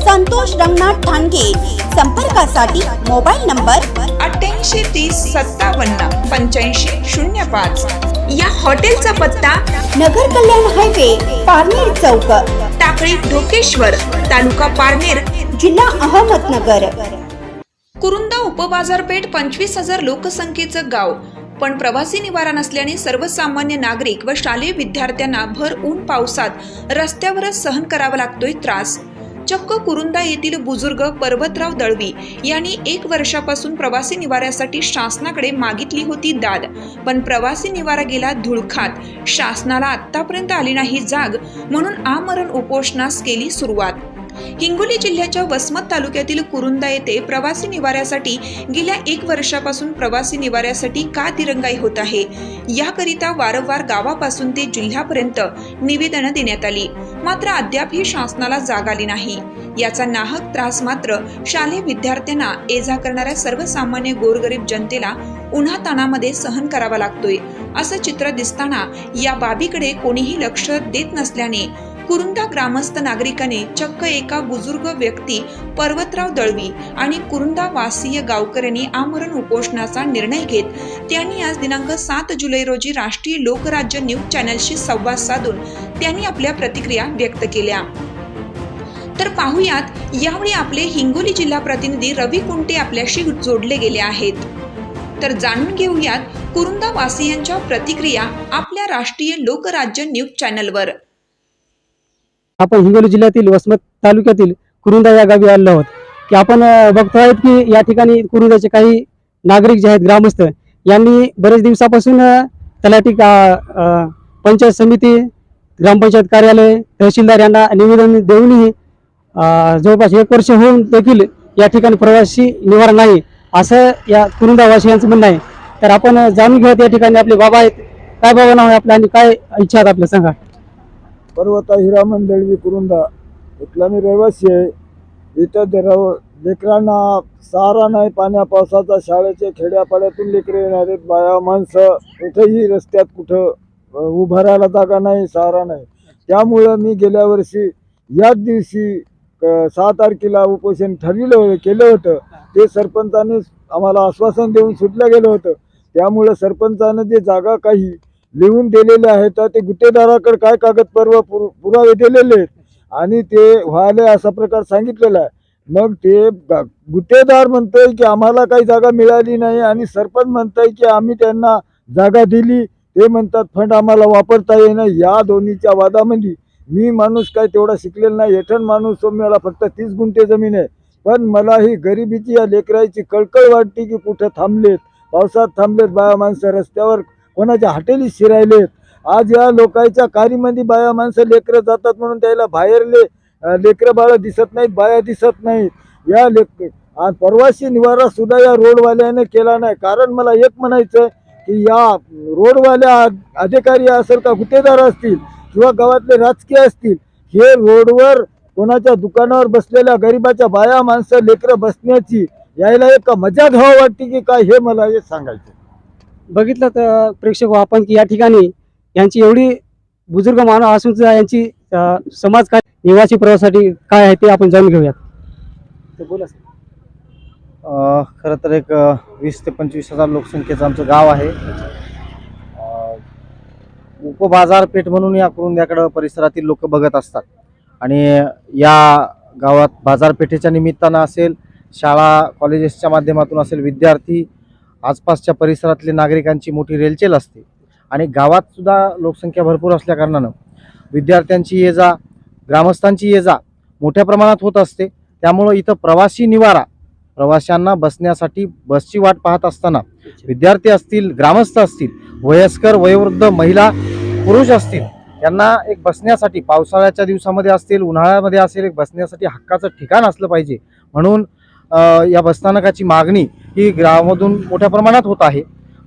संतोष रंगनाथ ठाणगे. संपर्कासाठी mobile number अठ्ठ्याऐंशी तीस सत्तावन्न पंच्याऐंशी शून्य पाच. या हॉटेलचा पत्ता नगर कल्याण हायवे पारनेर चौक. टाकळी ढोकेश्वर तालुका पारनेर जिल्हा अहमदनगर. कुरुंदा उपबाजारपेठ पंचवीस हजार लोकसंख्येचं गाव. पण प्रवासी निवारा नसल्याने सर्वसामान्य नागरिक व शालेय विद्यार्थ्यांना भर ऊन पावसात रस्त्यावरच सहन करावा लागतोय त्रास. चक्क कुरुंदा येथील बुजुर्ग पर्वतराव दळवी यांनी एक वर्षापासून प्रवासी निवाऱ्यासाठी शासनाकडे मागितली होती दाद. पण प्रवासी निवारा गेला धुळखात. शासनाला आतापर्यंत आली नाही जाग म्हणून आमरण उपोषणास केली सुरुवात. हिंगोली जिल्ह्याच्या वसमत तालुक्यातील कुरुंदा येथे प्रवासी निवाऱ्यासाठी गेल्या एक वर्षापासून प्रवासी निवाऱ्यासाठी का दिरंगाई होत आहे? याकरिता वारंवार गावापासून ते जिल्ह्यापर्यंत निवेदनं देण्यात आली. मात्र अद्याप ही शासनाला जाग आली नाही. याचा नाहक त्रास मात्र शालेय विद्यार्थ्यांना ये जा करणाऱ्या सर्वसामान्य गोरगरीब जनतेला उन्हातानामध्ये सहन करावा लागतोय. असं चित्र दिसताना या बाबीकडे कोणीही लक्ष देत नसल्याने कुरुंदा ग्रामस्थ नागरिकाने चक्क एका बुजुर्ग व्यक्ती पर्वतराव दळवी आणि कुरुंदा वासीय गावकऱ्यांनी आमरण उपोषणाचा निर्णय घेत त्यांनी आज दिनांक सात जुलै रोजी राष्ट्रीय लोकराज्य न्यूज चॅनलशी संवाद साधून त्यांनी आपल्या प्रतिक्रिया व्यक्त केल्या. तर पाहुयात यावेळी आपले हिंगोली जिल्हा प्रतिनिधी रवी कुंटे आपल्याशी जोडले गेले आहेत. तर जाणून घेऊयात कुरुंदा वासियांच्या प्रतिक्रिया आपल्या राष्ट्रीय लोकराज्य न्यूज चॅनलवर. आपण हिंगोली जिल्ह्यातील वसमत तालुक्यातील कुरुंदा या गावी आलो आहोत. की आपण बघतो आहोत की या ठिकाणी कुरुंदाचे काही नागरिक जे आहेत ग्रामस्थ यांनी बरेच दिवसापासून तलाठी का- पंचायत समिती ग्रामपंचायत कार्यालय तहसीलदार यांना निवेदन देऊनही जवळपास एक वर्ष होऊन देखील या ठिकाणी प्रवासी निवारण नाही असं या कुरुंदावासियांचं म्हणणं आहे. तर आपण जाणून घेऊयात या ठिकाणी आपले बाबा आहेत. काय बाबा नाव आहे आपलं आणि काय इच्छा आहेत आपल्या? सांगा. पर्वता हिरामन दळवी कुरुंदा इथला मी रहिवासी आहे. इथं दराव लेकरांना सहारा नाही पाण्या पावसाचा शाळेचे खेड्यापाड्यातून लेकरे येणारे बाया माणसं कुठेही रस्त्यात कुठं अ, उभं राहायला जागा नाही सहारा नाही. त्यामुळं मी गेल्या वर्षी याच दिवशी सहा तारखेला उपोषण ठरविलं होतं केलं होतं. ते सरपंचाने आम्हाला आश्वासन देऊन सुटलं गेलं होतं. त्यामुळं सरपंचानं जे जागा काही लिहून दिलेले आहेत तर ते गुत्तेदाराकडे काय कागदपत्र पुर पुरावे दिलेले आहेत? आणि ते व्हायला असा प्रकार सांगितलेला आहे. मग ते गुत्तेदार म्हणतोय की आम्हाला काही जागा मिळाली नाही आणि सरपंच म्हणतोय की आम्ही त्यांना जागा दिली. ते म्हणतात फंड आम्हाला वापरता येईना. या दोन्हीच्या वादामध्ये मी माणूस काय तेवढा शिकलेला नाही. येठण माणूस मला फक्त तीस गुंठे जमीन आहे. पण मला ही गरिबीची या लेकराची कळकळ वाटते की कुठं थांबलेत. पावसात थांबलेत बाया माणसं रस्त्यावर कोणाच्या हॉटेली शिरायलेत आज या लोकांच्या कारीमध्ये बाया माणसं लेकरं जातात म्हणून त्याला बाहेरले लेकरं बाळं दिसत नाहीत बाया दिसत नाहीत. या लेक आज प्रवासी निवारा सुद्धा या रोडवाल्याने केला नाही. कारण मला एक म्हणायचं की या रोडवाल्या अधिकारी असेल का गुत्तेदार असतील किंवा गावातले राजकीय असतील हे रोडवर कोणाच्या दुकानावर बसलेल्या गरिबाच्या बाया माणसं लेकरं बसण्याची यायला एक मजा घ्यावं वाटते की काय हे मला हे सांगायचं बघितलं तर प्रेक्षक आपण की या ठिकाणी यांची एवढी बुजुर्ग मानव असून सुद्धा यांची समाज काय निवासी प्रवासासाठी काय आहे ते आपण जाणून घेऊयात. तर बोला सर. खरं तर एक वीस ते पंचवीस हजार लोकसंख्येचं आमचं गाव आहे. उपबाजारपेठ म्हणून या कुरुंद्याकडं परिसरातील लोक बघत असतात. आणि या गावात बाजारपेठेच्या निमित्तानं असेल शाळा कॉलेजेसच्या माध्यमातून असेल विद्यार्थी आसपासच्या परिसरातले नागरिकांची मोठी रेलचेल असते. आणि गावात सुद्धा लोकसंख्या भरपूर असल्याकारणानं विद्यार्थ्यांची ये जा ग्रामस्थांची ये जा मोठ्या प्रमाणात होत असते. त्यामुळं इथं प्रवासी निवारा प्रवाशांना बसण्यासाठी बसची वाट पाहत असताना विद्यार्थी असतील ग्रामस्थ असतील वयस्कर वयोवृद्ध महिला पुरुष असतील यांना एक बसण्यासाठी पावसाळ्याच्या दिवसामध्ये असतील उन्हाळ्यामध्ये असेल एक बसण्यासाठी हक्काचं ठिकाण असलं पाहिजे. म्हणून या बसस्थानकाची मागणी ही ग्रामामधून मोठ्या प्रमाणात होत आहे.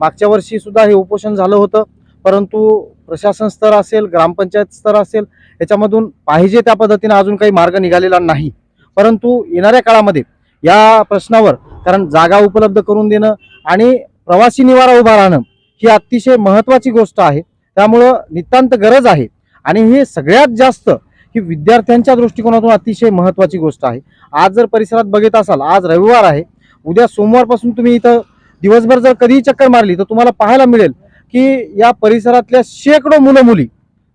मागच्या वर्षी सुद्धा हे उपोषण झालं होतं परंतु प्रशासन स्तर असेल ग्रामपंचायत स्तर असेल याच्यामधून पाहिजे त्या पद्धतीनं अजून काही मार्ग निघालेला नाही. परंतु येणाऱ्या काळामध्ये या प्रश्नावर कारण जागा उपलब्ध करून देणं आणि प्रवासी निवारा उभा राहणं ही अतिशय महत्त्वाची गोष्ट आहे. त्यामुळं नितांत गरज आहे आणि हे सगळ्यात जास्त ही विद्यार्थ्यांच्या दृष्टिकोनातून अतिशय महत्त्वाची गोष्ट आहे. आज जर परिसरात बघत असाल आज रविवार आहे उद्या सोमवारपासून तुम्ही इथं दिवसभर जर कधीही चक्कर मारली तर तुम्हाला पाहायला मिळेल की या परिसरातल्या शेकडो मुलं मुली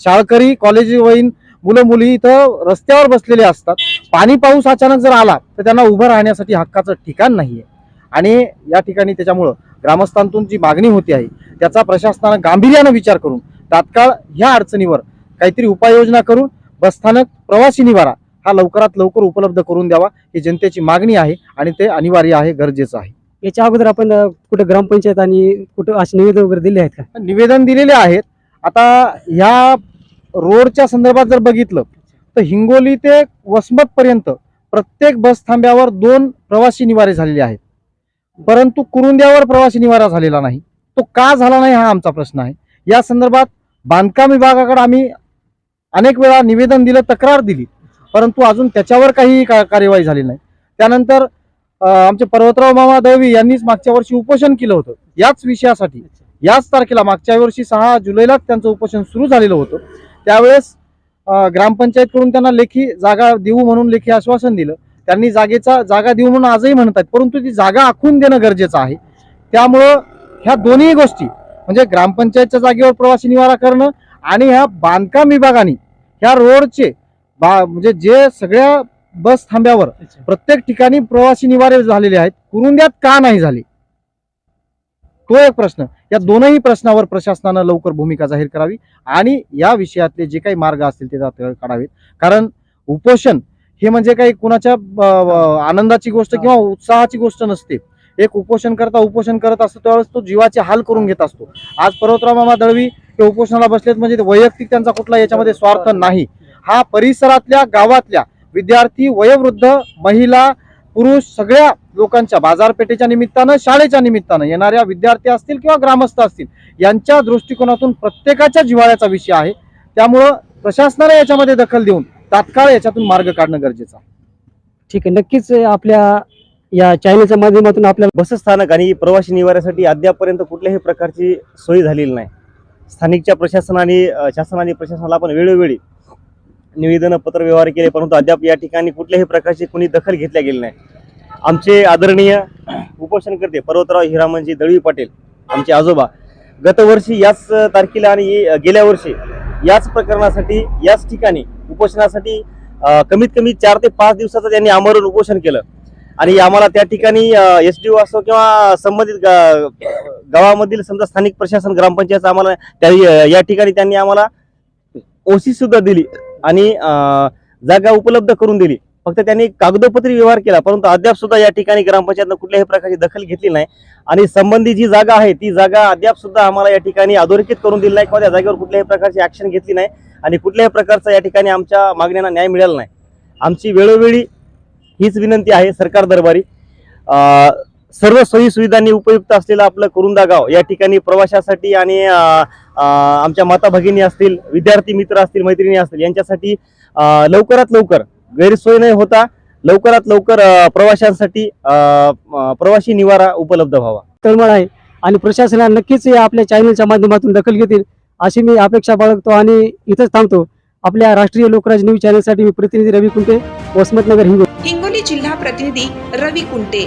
शाळकरी कॉलेजवयीन मुलं मुली इथं रस्त्यावर बसलेले असतात. पाणी पाऊस अचानक जर आला तर त्यांना उभं राहण्यासाठी हक्काचं ठिकाण नाहीये. आणि या ठिकाणी त्याच्यामुळं ग्रामस्थांतून जी मागणी होती आहे त्याचा प्रशासनानं गांभीर्यानं विचार करून तात्काळ ह्या अडचणीवर काहीतरी उपाययोजना करून बसस्थानक प्रवासी निवारा हा लवकरात लवकर उपलब्ध करून द्यावा ही जनतेची मागणी आहे आणि ते अनिवार्य आहे गरजेचं आहे. याच्या अगोदर आपण कुठं ग्रामपंचायत आणि कुठं असे निवेदन वगैरे दिले आहेत का? निवेदन दिलेले आहेत. आता ह्या रोडच्या संदर्भात जर बघितलं तर हिंगोली ते वसमत पर्यंत प्रत्येक बस थांब्यावर दोन प्रवासी निवारे झालेले आहेत. परंतु कुरुंद्यावर प्रवासी निवारा झालेला नाही. तो का झाला नाही हा आमचा प्रश्न आहे. या संदर्भात बांधकाम विभागाकडे आम्ही अनेक वेळा निवेदन दिलं तक्रार दिली. परंतु अजून त्याच्यावर काही का- कार्यवाही झाली नाही. त्यानंतर आमचे पर्वतराव मामा दळवी यांनीच मागच्या वर्षी उपोषण केलं होतं. याच विषयासाठी याच तारखेला मागच्या वर्षी सहा जुलैलाच त्यांचं उपोषण सुरू झालेलं होतं. त्यावेळेस ग्रामपंचायतकडून त्यांना लेखी जागा देऊ म्हणून लेखी आश्वासन दिलं. त्यांनी जागेचा जागा देऊ म्हणून आजही म्हणतात परंतु ती जागा आखून देणं गरजेचं आहे. त्यामुळं ह्या दोन्ही गोष्टी म्हणजे ग्रामपंचायतच्या जागेवर प्रवासी निवारा करणं आणि ह्या बांधकाम विभागाने ह्या रोडचे बा म्हणजे जे सगळ्या बस थांब्यावर प्रत्येक ठिकाणी प्रवासी निवारे झालेले आहेत कुरुंद्यात का नाही झाले? तो एक प्रश्न. या दोनही प्रश्नावर प्रशासनानं लवकर भूमिका जाहीर करावी आणि या विषयातले जे काही मार्ग असतील ते तात्काळ काढावेत. कारण उपोषण हे म्हणजे काही कुणाच्या आनंदाची गोष्ट किंवा उत्साहाची गोष्ट नसते. एक उपोषण करता उपोषण करत असतो त्यावेळेस तो जीवाचे हाल करून घेत असतो. आज पर्वतराव मामा दळवी हे उपोषणाला बसलेत म्हणजे वैयक्तिक त्यांचा कुठला याच्यामध्ये स्वार्थ नाही. हा परिसरातल्या गावातल्या विद्यार्थी वयोवृद्ध महिला पुरुष सगळ्या लोकांच्या बाजारपेठेच्या निमित्तानं शाळेच्या निमित्तानं येणाऱ्या विद्यार्थी असतील किंवा ग्रामस्थ असतील यांच्या दृष्टिकोनातून प्रत्येकाच्या जिव्हाळ्याचा विषय आहे. त्यामुळं प्रशासनाने याच्यामध्ये दखल देऊन तात्काळ याच्यातून मार्ग काढणं गरजेचं आहे. ठीक आहे नक्कीच आपल्या या चॅनलच्या माध्यमातून आपल्याला बसस्थानक आणि प्रवासी निवाऱ्यासाठी अद्यापपर्यंत कुठल्याही प्रकारची सोय झालेली नाही. स्थानिकच्या प्रशासनाने अ, शासन आणि प्रशासनाला आपण वेळोवेळी निवेदन पत्रव्यवहार केले परंतु अद्याप या ठिकाणी कुठल्याही प्रकारची कुणी दखल घेतल्या गेली नाही. आमचे आदरणीय उपोषणकर्ते पर्वतराव हिरामनजी दळवी पाटील आमचे आजोबा गतवर्षी याच तारखेला आणि गेल्या वर्षी याच प्रकरणासाठी याच ठिकाणी उपोषणासाठी कमीत कमी चार ते पाच दिवसाचं त्यांनी आमरण उपोषण केलं. आणि आम्हाला त्या ठिकाणी एस डी ओ असो किंवा संबंधित गा- गावामधील समजा स्थानिक प्रशासन ग्रामपंचायत आम्हाला त्या या ठिकाणी त्यांनी आम्हाला ओसी सुद्धा दिली. आणि जागा उपलब्ध करून दिली. फक्त त्यांनी कागदोपत्री व्यवहार केला परंतु अद्याप सुद्धा या ठिकाणी ग्रामपंचायतनं कुठल्याही प्रकारची दखल घेतली नाही. आणि संबंधित जी जागा आहे ती जागा अद्याप सुद्धा आम्हाला या ठिकाणी अधोरेखित करून दिली नाही किंवा त्या जागेवर कुठल्याही प्रकारची ऍक्शन घेतली नाही. आणि कुठल्याही प्रकारचा या ठिकाणी आमच्या मागण्यांना न्याय मिळाला नाही. आमची वेळोवेळी हीच विनंती आहे सरकार दरबारी. सर्व सोयी सुविधांनी उपयुक्त असलेलं आपलं कुरुंदा गाव या ठिकाणी प्रवाशासाठी आणि आमच्या माता भगिनी असतील विद्यार्थी मित्र असतील मैत्रिणी असतील यांच्यासाठी लवकरात लवकर गैरसोय नाही होता लवकरात लवकर प्रवाशांसाठी प्रवासी निवारा उपलब्ध व्हावा. तळमळ आहे आणि प्रशासनाने नक्कीच या आपल्या चॅनलच्या माध्यमातून दखल घेतील अशी मी अपेक्षा बाळगतो आणि इथंच थांबतो. आपल्या राष्ट्रीय लोकराज न्यूज चॅनलसाठी मी प्रतिनिधी रवी कुंटे वसमतनगर हिंगोली. हिंगोली जिल्हा प्रतिनिधी रवी कुंटे.